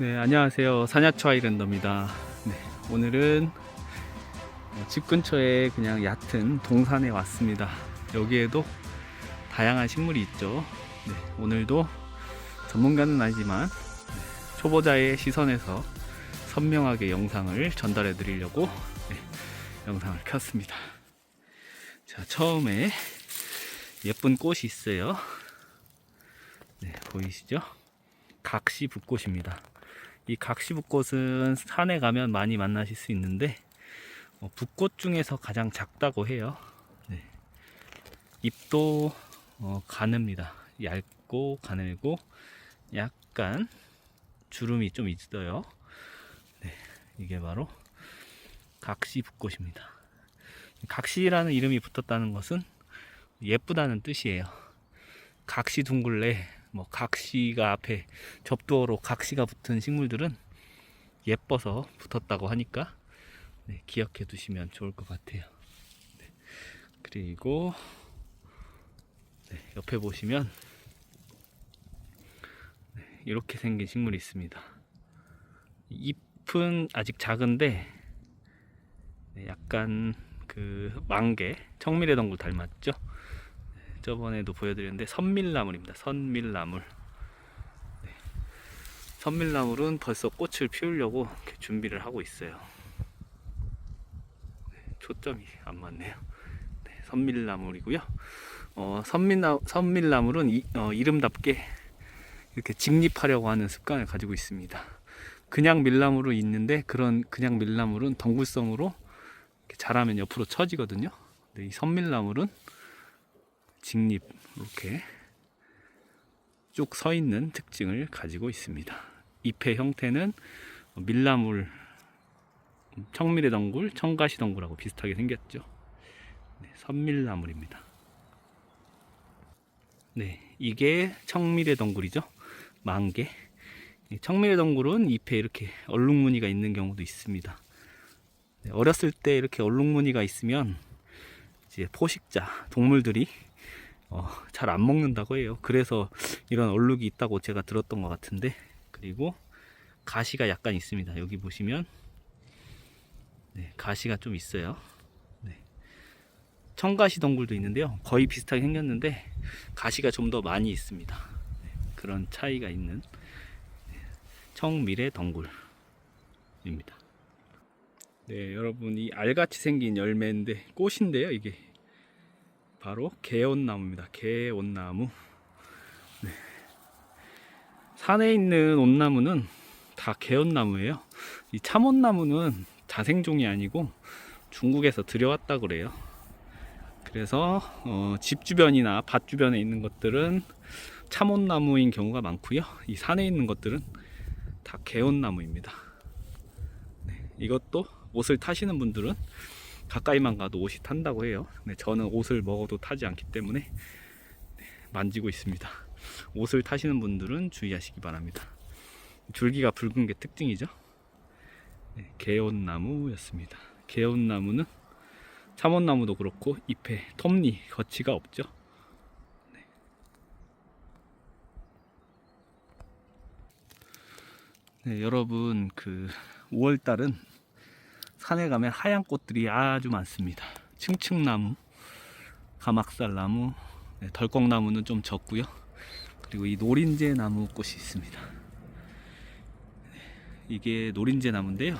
네, 안녕하세요. 사냐초 아이랜더입니다. 네, 오늘은 어, 집 근처에 그냥 얕은 동산에 왔습니다. 여기에도 다양한 식물이 있죠. 네, 오늘도 전문가는 아니지만 네, 초보자의 시선에서 선명하게 영상을 전달해 드리려고 네, 영상을 켰습니다. 자, 처음에 예쁜 꽃이 있어요. 네, 보이시죠? 각시 붓꽃입니다. 이 각시붓꽃은 산에 가면 많이 만나실 수 있는데 어, 붓꽃 중에서 가장 작다고 해요. 네. 잎도 어, 가늡니다. 얇고 가늘고 약간 주름이 좀 있어요. 네, 이게 바로 각시붓꽃입니다. 각시라는 이름이 붙었다는 것은 예쁘다는 뜻이에요. 각시 둥글레, 뭐 각시가 앞에 접두어로 각시가 붙은 식물들은 예뻐서 붙었다고 하니까 네, 기억해 두시면 좋을 것 같아요. 네, 그리고 네, 옆에 보시면 네, 이렇게 생긴 식물이 있습니다. 잎은 아직 작은데 네, 약간 그 만개, 청미래 덩굴 닮았죠? 저번에도 보여드렸는데 선밀나물입니다. 선밀나물. 네. 선밀나물은 벌써 꽃을 피우려고 준비를 하고 있어요. 네, 초점이 안 맞네요. 네, 선밀나물이고요. 어, 선밀나, 선밀나물은 이, 어, 이름답게 이렇게 직립하려고 하는 습관을 가지고 있습니다. 그냥 밀나물은 있는데 그런 그냥 밀나물은 덩굴성으로 자라면 옆으로 처지거든요. 근데 이 선밀나물은 직립 이렇게 쭉 서 있는 특징을 가지고 있습니다. 잎의 형태는 밀나물, 청밀의 덩굴, 청가시 덩굴하고 비슷하게 생겼죠. 네, 선밀나물입니다. 네, 이게 청밀의 덩굴이죠. 만개. 이 청밀의 덩굴은 잎에 이렇게 얼룩무늬가 있는 경우도 있습니다. 네, 어렸을 때 이렇게 얼룩무늬가 있으면 이제 포식자 동물들이 어, 잘 안 먹는다고 해요. 그래서 이런 얼룩이 있다고 제가 들었던 것 같은데 그리고 가시가 약간 있습니다. 여기 보시면 네, 가시가 좀 있어요. 네. 청가시 덩굴도 있는데요. 거의 비슷하게 생겼는데 가시가 좀 더 많이 있습니다. 네, 그런 차이가 있는 네, 청미래 덩굴입니다. 네, 여러분 이 알같이 생긴 열매인데 꽃인데요, 이게 바로 개온나무입니다. 개온나무. 네. 산에 있는 온나무는 다 개온나무예요. 이 참온나무는 자생종이 아니고 중국에서 들여왔다 그래요. 그래서 어, 집 주변이나 밭 주변에 있는 것들은 참온나무인 경우가 많고요. 이 산에 있는 것들은 다 개온나무입니다. 네, 이것도 옷을 타시는 분들은 가까이만 가도 옷이 탄다고 해요. 근데 저는 옷을 먹어도 타지 않기 때문에 네, 만지고 있습니다. 옷을 타시는 분들은 주의하시기 바랍니다. 줄기가 붉은 게 특징이죠. 네, 개온나무였습니다. 개온나무는 참원나무도 그렇고 잎에 톱니 거치가 없죠. 네. 네, 여러분 그 5월달은 산에 가면 하얀 꽃들이 아주 많습니다. 층층나무, 가막살나무, 네, 덜컥나무는 좀 적고요. 그리고 이 노린재 나무 꽃이 있습니다. 네, 이게 노린재 나무인데요.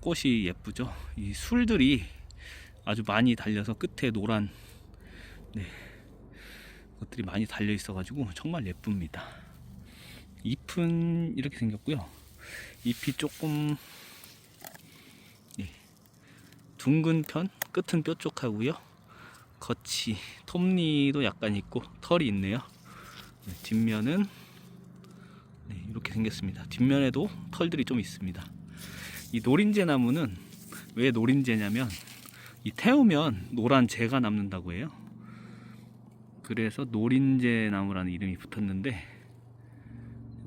꽃이 예쁘죠. 이 술들이 아주 많이 달려서 끝에 노란 네, 것들이 많이 달려 있어가지고 정말 예쁩니다. 잎은 이렇게 생겼고요. 잎이 조금 둥근 편, 끝은 뾰족하고요. 겉이 톱니도 약간 있고 털이 있네요. 네, 뒷면은 네, 이렇게 생겼습니다. 뒷면에도 털들이 좀 있습니다. 이 노린재 나무는 왜 노린재냐면 이 태우면 노란 재가 남는다고 해요. 그래서 노린재 나무라는 이름이 붙었는데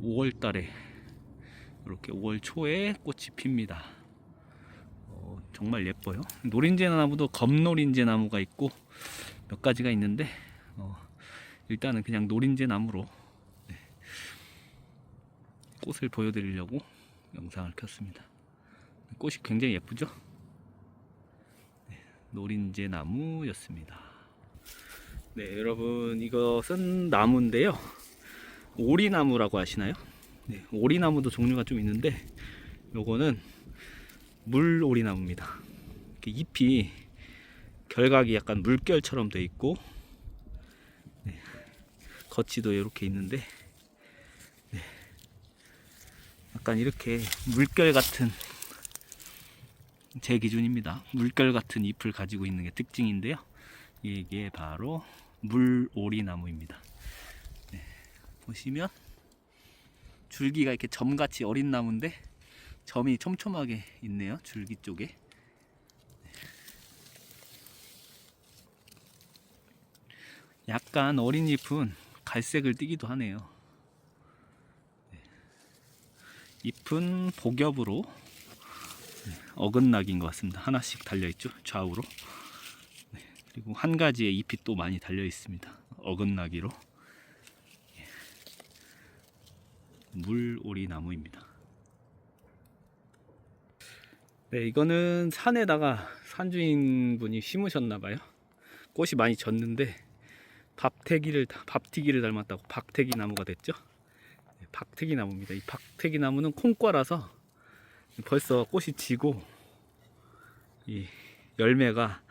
5월 달에 이렇게 5월 초에 꽃이 핍니다. 어, 정말 예뻐요. 노린재 나무도 검노린재 나무가 있고 몇 가지가 있는데 어, 일단은 그냥 노린재 나무로 네. 꽃을 보여드리려고 영상을 켰습니다. 꽃이 굉장히 예쁘죠? 네, 노린재 나무였습니다. 네, 여러분 이것은 나무인데요. 오리나무라고 하시나요? 네, 오리나무도 종류가 좀 있는데 요거는 물오리나무입니다. 잎이 결각이 약간 물결처럼 돼 있고 네, 거치도 이렇게 있는데 네, 약간 이렇게 물결 같은 제 기준입니다. 물결 같은 잎을 가지고 있는 게 특징인데요. 이게 바로 물오리나무입니다. 네, 보시면 줄기가 이렇게 점같이 어린 나무인데 점이 촘촘하게 있네요. 줄기 쪽에. 약간 어린 잎은 갈색을 띠기도 하네요. 네. 잎은 복엽으로 네, 어긋나기인 것 같습니다. 하나씩 달려 있죠. 좌우로. 네, 그리고 한 가지의 잎이 또 많이 달려 있습니다. 어긋나기로. 예. 물오리 나무입니다. 네, 이거는 산에다가 산주인 분이 심으셨나 봐요. 꽃이 많이 졌는데 밥태기를 밥튀기를 닮았다고 박태기 나무가 됐죠. 네, 박태기 나무입니다. 이 박태기 나무는 콩과라서 벌써 꽃이 지고 이 열매가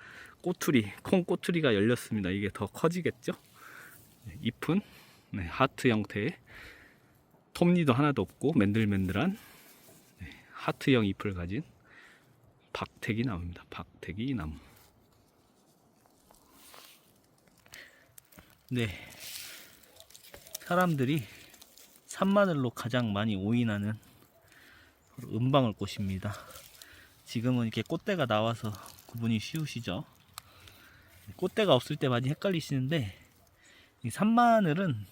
꼬투리 콩 꼬투리가 열렸습니다. 이게 더 커지겠죠. 네, 잎은 네, 하트 형태의 톱니도 하나도 없고 맨들맨들한 네, 하트형 잎을 가진 박태기 나무입니다. 박태기 나무. 네. 사람들이 산마늘로 가장 많이 오인하는 은방울 꽃입니다. 지금은 이렇게 꽃대가 나와서 구분이 쉬우시죠? 꽃대가 없을 때 많이 헷갈리시는데 이 산마늘은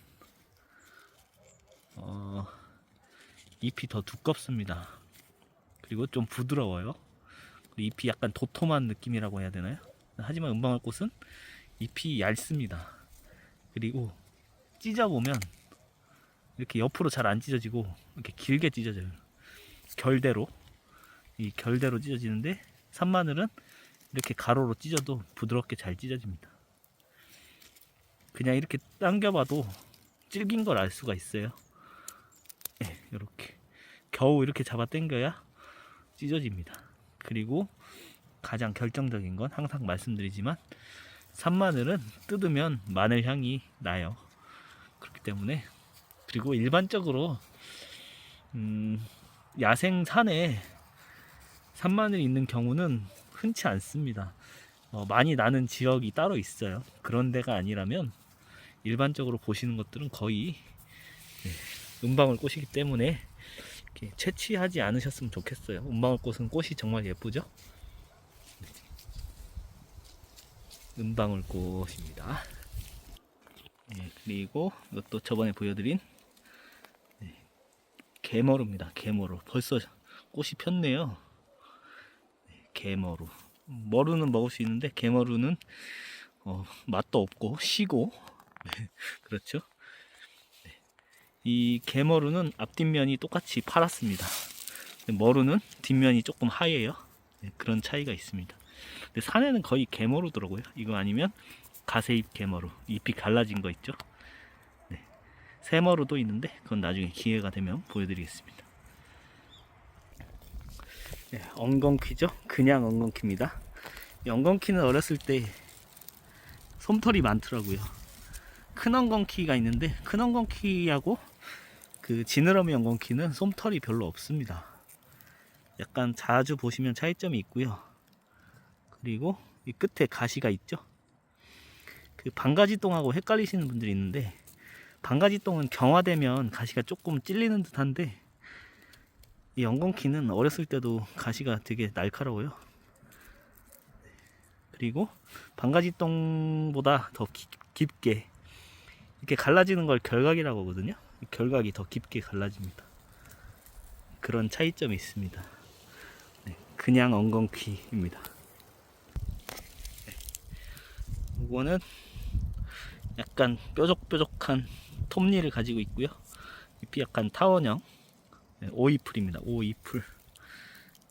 어, 잎이 더 두껍습니다. 그리고 좀 부드러워요. 잎이 약간 도톰한 느낌이라고 해야 되나요? 하지만 은방울 꽃은 잎이 얇습니다. 그리고 찢어보면 이렇게 옆으로 잘 안 찢어지고 이렇게 길게 찢어져요. 결대로 이 결대로 찢어지는데 산마늘은 이렇게 가로로 찢어도 부드럽게 잘 찢어집니다. 그냥 이렇게 당겨봐도 질긴 걸 알 수가 있어요. 네, 이렇게 겨우 이렇게 잡아 당겨야 찢어집니다. 그리고 가장 결정적인 건 항상 말씀드리지만 산마늘은 뜯으면 마늘 향이 나요. 그렇기 때문에 그리고 일반적으로 음, 야생 산에 산마늘이 있는 경우는 흔치 않습니다. 어, 많이 나는 지역이 따로 있어요. 그런 데가 아니라면 일반적으로 보시는 것들은 거의 네, 은방울 꽃이기 때문에 채취하지 않으셨으면 좋겠어요. 은방울 꽃은 꽃이 정말 예쁘죠? 은방울 꽃입니다. 네, 그리고 이것도 저번에 보여드린 네, 개머루입니다. 개머루. 벌써 꽃이 폈네요. 네, 개머루. 머루는 먹을 수 있는데 개머루는 어, 맛도 없고 시고 네, 그렇죠. 네. 이 개머루는 앞뒷면이 똑같이 파랗습니다. 머루는 뒷면이 조금 하얘요. 네, 그런 차이가 있습니다. 근데 산에는 거의 개머루더라고요. 이거 아니면 가세잎 개머루. 잎이 갈라진 거 있죠. 네. 새머루도 있는데 그건 나중에 기회가 되면 보여드리겠습니다. 네, 엉겅퀴죠. 그냥 엉겅퀴입니다. 이 엉겅퀴는 어렸을 때 솜털이 많더라고요. 큰 엉겅퀴가 있는데 큰 엉겅퀴하고 그 지느러미 엉겅퀴는 솜털이 별로 없습니다. 약간 자주 보시면 차이점이 있고요. 그리고 이 끝에 가시가 있죠. 그 반가지똥하고 헷갈리시는 분들이 있는데 반가지똥은 경화되면 가시가 조금 찔리는 듯한데 이 엉겅퀴는 어렸을 때도 가시가 되게 날카로워요. 그리고 반가지똥보다 더 깊, 깊게 이렇게 갈라지는 걸 결각이라고 하거든요. 결각이 더 깊게 갈라집니다. 그런 차이점이 있습니다. 네, 그냥 엉겅퀴입니다. 이거는 약간 뾰족뾰족한 톱니를 가지고 있고요. 잎이 약간 타원형 네, 오이풀입니다. 오이풀.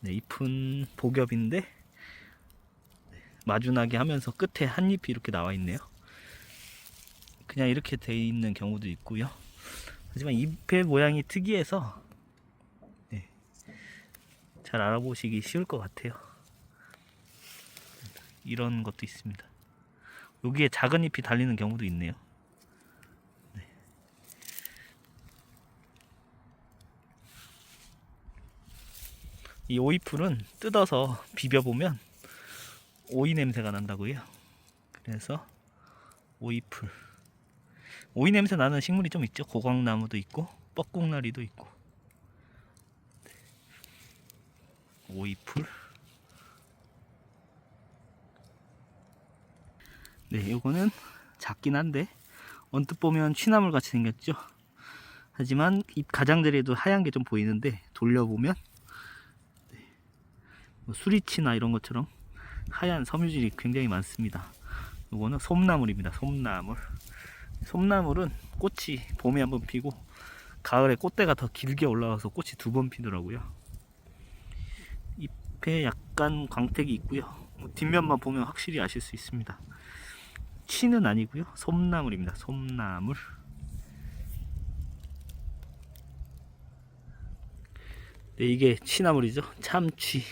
네, 잎은 복엽인데 네, 마주나게 하면서 끝에 한 잎이 이렇게 나와 있네요. 그냥 이렇게 돼 있는 경우도 있고요. 하지만 잎의 모양이 특이해서 네, 잘 알아보시기 쉬울 것 같아요. 이런 것도 있습니다. 여기에 작은 잎이 달리는 경우도 있네요. 네. 이 오이풀은 뜯어서 비벼보면 오이 냄새가 난다고요. 그래서 오이풀. 오이 냄새 나는 식물이 좀 있죠. 고광나무도 있고 뻐꾹나리도 있고. 네. 오이풀. 네, 요거는 작긴 한데 언뜻 보면 취나물 같이 생겼죠. 하지만 잎 가장자리에도 하얀 게 좀 보이는데 돌려보면 네, 뭐 수리치나 이런 것처럼 하얀 섬유질이 굉장히 많습니다. 요거는 솜나물입니다. 솜나물. 솜나물은 꽃이 봄에 한번 피고 가을에 꽃대가 더 길게 올라와서 꽃이 두 번 피더라고요. 잎에 약간 광택이 있고요. 뭐 뒷면만 보면 확실히 아실 수 있습니다. 치는 아니고요. 솜나물입니다. 솜나물. 네, 이게 취나물이죠. 참취.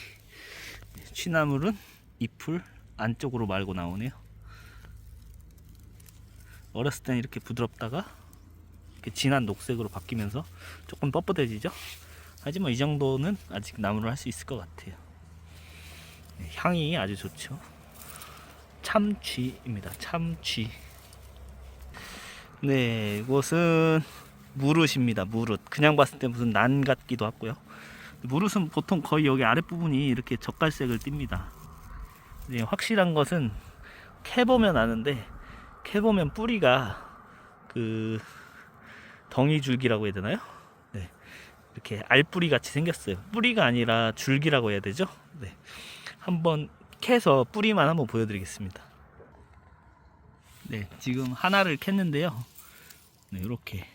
취나물은 잎을 안쪽으로 말고 나오네요. 어렸을 때는 이렇게 부드럽다가 이렇게 진한 녹색으로 바뀌면서 조금 뻣뻣해지죠. 하지만 이 정도는 아직 나무를 할 수 있을 것 같아요. 네, 향이 아주 좋죠. 참쥐입니다. 참쥐. 네, 이곳은 무릇입니다. 무릇. 그냥 봤을 때 무슨 난 같기도 하고요. 무릇은 보통 거의 여기 아랫부분이 이렇게 젓갈색을 띱니다. 네, 확실한 것은 캐보면 아는데 캐보면 뿌리가 그 덩이 줄기라고 해야 되나요? 네, 이렇게 알뿌리 같이 생겼어요. 뿌리가 아니라 줄기라고 해야 되죠? 네, 한번 캐서 뿌리만 한번 보여드리겠습니다. 네, 지금 하나를 캤는데요. 네, 이렇게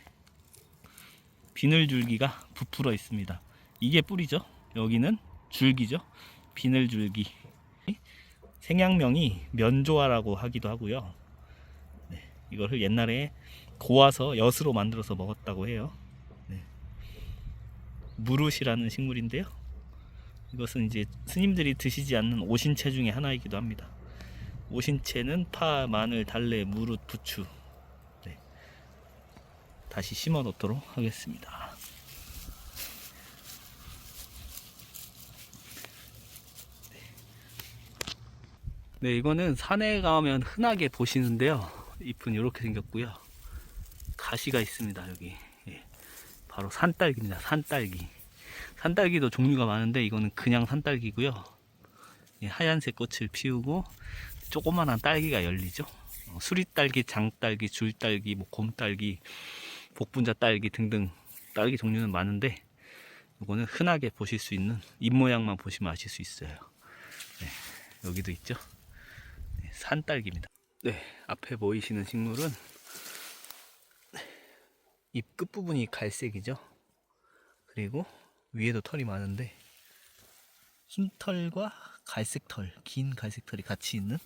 비늘 줄기가 부풀어 있습니다. 이게 뿌리죠. 여기는 줄기죠. 비늘 줄기. 생양명이 면조화라고 하기도 하고요. 네, 이거를 옛날에 고아서 엿으로 만들어서 먹었다고 해요. 네. 무릇이라는 식물인데요. 이것은 이제 스님들이 드시지 않는 오신채 중에 하나이기도 합니다. 오신채는 파, 마늘, 달래, 무릇, 부추. 네. 다시 심어 놓도록 하겠습니다. 네, 이거는 산에 가면 흔하게 보시는데요. 잎은 이렇게 생겼고요. 가시가 있습니다, 여기. 예. 바로 산딸기입니다, 산딸기. 산딸기도 종류가 많은데 이거는 그냥 산딸기고요. 예, 하얀색 꽃을 피우고 조그만한 딸기가 열리죠. 어, 수리딸기, 장딸기, 줄딸기, 뭐 곰딸기, 복분자 딸기 등등 딸기 종류는 많은데 이거는 흔하게 보실 수 있는 잎 모양만 보시면 아실 수 있어요. 네, 여기도 있죠. 네, 산딸기입니다. 네, 앞에 보이시는 식물은 잎 끝부분이 갈색이죠. 그리고 위에도 털이 많은데 흰 털과 갈색 털, 긴 갈색 털이 같이 있는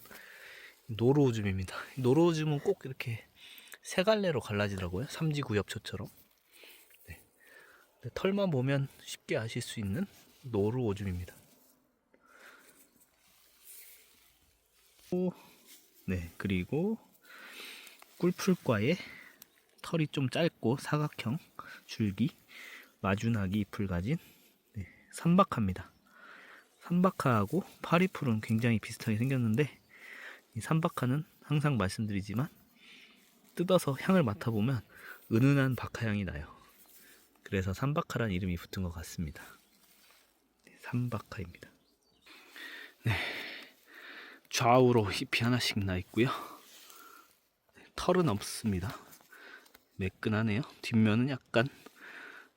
노루오줌입니다. 노루오줌은 꼭 이렇게 세 갈래로 갈라지더라고요. 삼지구엽초처럼. 네. 털만 보면 쉽게 아실 수 있는 노루오줌입니다. 오, 네, 그리고 꿀풀과의 털이 좀 짧고 사각형 줄기 마주나기 잎을 가진 네, 삼박하입니다. 삼박하하고 파리풀은 굉장히 비슷하게 생겼는데 이 삼박하는 항상 말씀드리지만 뜯어서 향을 맡아보면 은은한 박하향이 나요. 그래서 삼박하란 이름이 붙은 것 같습니다. 네, 삼박하입니다. 네, 좌우로 잎이 하나씩 나 있고요. 네, 털은 없습니다. 매끈하네요. 뒷면은 약간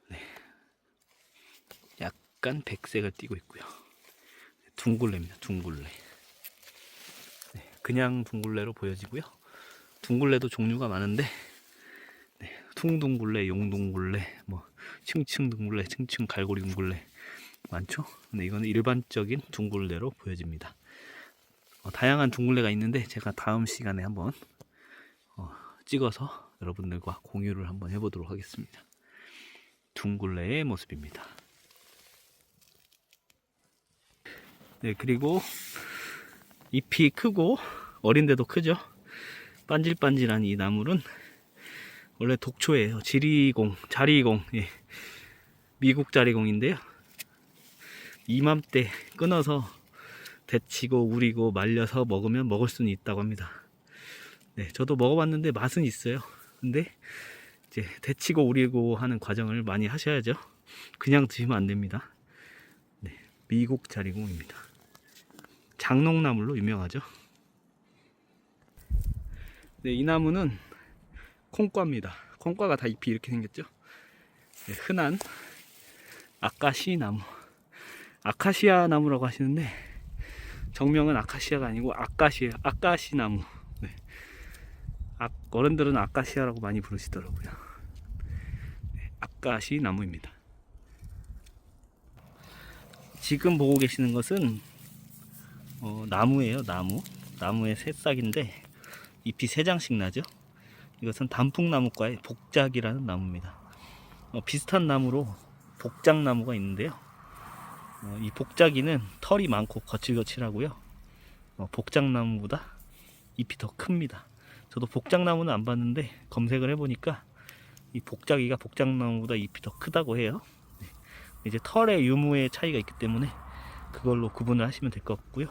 네, 약간 백색을 띠고 있고요. 둥글레입니다. 둥글레. 네, 그냥 둥글레로 보여지고요. 둥글레도 종류가 많은데 네, 퉁둥글레, 용둥글레, 뭐 층층 둥글레, 층층 갈고리 둥글레 많죠? 근데 이거는 일반적인 둥글레로 보여집니다. 어, 다양한 둥글레가 있는데 제가 다음 시간에 한번 어, 찍어서 여러분들과 공유를 한번 해보도록 하겠습니다. 둥글레의 모습입니다. 네, 그리고 잎이 크고 어린데도 크죠? 반질반질한 이 나물은 원래 독초예요. 지리공, 자리공, 예. 미국 자리공인데요. 이맘때 끊어서 데치고 우리고 말려서 먹으면 먹을 수는 있다고 합니다. 네, 저도 먹어봤는데 맛은 있어요. 근데 이제 데치고 우리고 하는 과정을 많이 하셔야죠. 그냥 드시면 안 됩니다. 네, 미국 자리공입니다. 장롱나물로 유명하죠. 네, 이 나무는 콩과입니다. 콩과가 다 잎이 이렇게 생겼죠. 네, 흔한 아카시 나무. 아카시아 나무라고 하시는데 정명은 아카시아가 아니고 아카시아, 아카시 나무. 네. 아, 어른들은 아카시아라고 많이 부르시더라고요. 네, 아카시 나무입니다. 지금 보고 계시는 것은 어, 나무예요, 나무. 나무의 새싹인데 잎이 세 장씩 나죠. 이것은 단풍나무과의 복작이라는 나무입니다. 어, 비슷한 나무로 복작나무가 있는데요. 어, 이 복작이는 털이 많고 거칠거칠하고요. 어, 복작나무보다 잎이 더 큽니다. 저도 복작나무는 안 봤는데 검색을 해보니까 이 복작이가 복작나무보다 잎이 더 크다고 해요. 네. 이제 털의 유무의 차이가 있기 때문에 그걸로 구분을 하시면 될 것 같고요.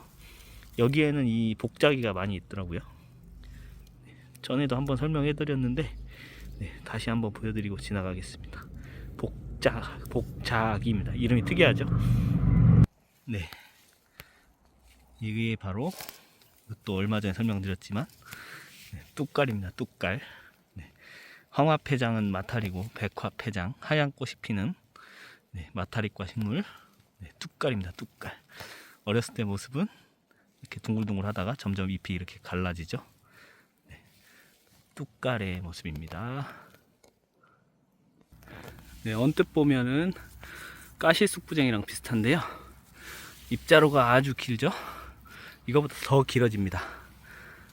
여기에는 이 복작이가 많이 있더라고요. 전에도 한번 설명해 드렸는데 네, 다시 한번 보여드리고 지나가겠습니다. 복작 복작입니다. 이름이 특이하죠? 네, 이게 바로 또 얼마 전에 설명드렸지만 네, 뚝깔입니다. 뚝깔. 네, 황화폐장은 마타리고 백화폐장 하얀 꽃이 피는 네, 마타리과 식물 네, 뚝깔입니다. 뚝깔. 어렸을 때 모습은 이렇게 둥글둥글 하다가 점점 잎이 이렇게 갈라지죠. 뚝깔의 모습입니다. 네, 언뜻 보면은 가시쑥부쟁이랑 비슷한데요. 입자루가 아주 길죠? 이거보다 더 길어집니다.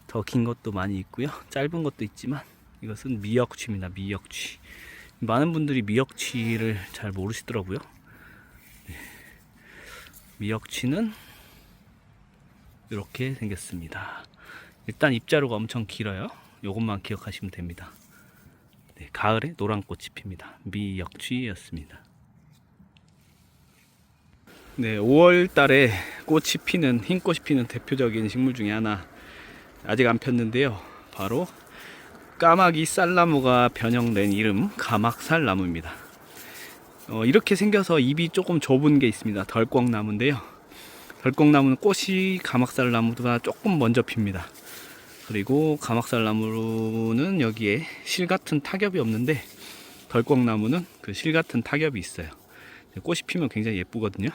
더 긴 것도 많이 있고요. 짧은 것도 있지만 이것은 미역취입니다. 미역취. 많은 분들이 미역취를 잘 모르시더라고요. 네. 미역취는 이렇게 생겼습니다. 일단 입자루가 엄청 길어요. 요것만 기억하시면 됩니다. 네, 가을에 노란 꽃이 핍니다. 미역취였습니다. 네, 5월 달에 꽃이 피는 흰 꽃이 피는 대표적인 식물 중에 하나 아직 안 폈는데요. 바로 까마귀 쌀나무가 변형된 이름 가막살나무입니다. 어, 이렇게 생겨서 잎이 조금 좁은 게 있습니다. 덜꺽나무인데요. 덜꺽나무는 꽃이 가막살나무보다 조금 먼저 핍니다. 그리고 가막살나무는 여기에 실 같은 타겹이 없는데 덜꺽나무는 그 실 같은 타겹이 있어요. 꽃이 피면 굉장히 예쁘거든요.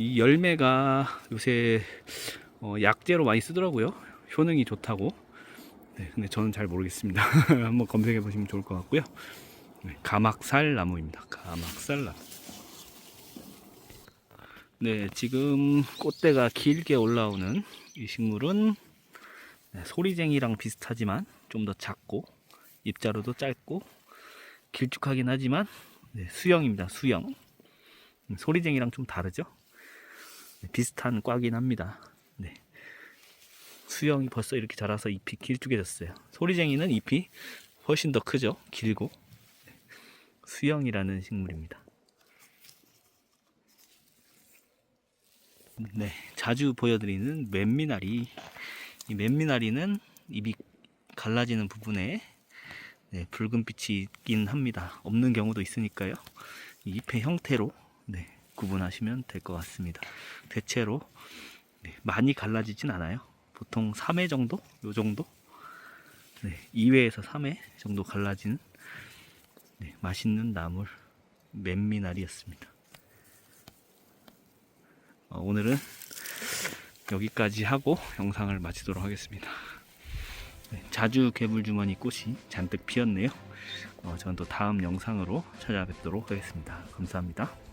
네. 이 열매가 요새 어, 약재로 많이 쓰더라고요. 효능이 좋다고. 네, 근데 저는 잘 모르겠습니다. 한번 검색해 보시면 좋을 것 같고요. 네, 가막살 나무입니다. 가막살 나무. 네, 지금 꽃대가 길게 올라오는 이 식물은 네, 소리쟁이랑 비슷하지만 좀 더 작고 입자루도 짧고 길쭉하긴 하지만 네, 수영입니다. 수영. 음, 소리쟁이랑 좀 다르죠? 네, 비슷한 과긴 합니다. 네. 수영이 벌써 이렇게 자라서 잎이 길쭉해졌어요. 소리쟁이는 잎이 훨씬 더 크죠? 길고. 네, 수영이라는 식물입니다. 네, 자주 보여드리는 맨미나리. 이 맨미나리는 잎이 갈라지는 부분에 네, 붉은 빛이 있긴 합니다. 없는 경우도 있으니까요. 이 잎의 형태로 네, 구분하시면 될 것 같습니다. 대체로 네, 많이 갈라지진 않아요. 보통 3회 정도? 요 정도? 네, 2회에서 3회 정도 갈라진 네, 맛있는 나물 맨미나리였습니다. 어, 오늘은 여기까지 하고 영상을 마치도록 하겠습니다. 네, 자주 개불주머니 꽃이 잔뜩 피었네요. 어, 저는 또 다음 영상으로 찾아뵙도록 하겠습니다. 감사합니다.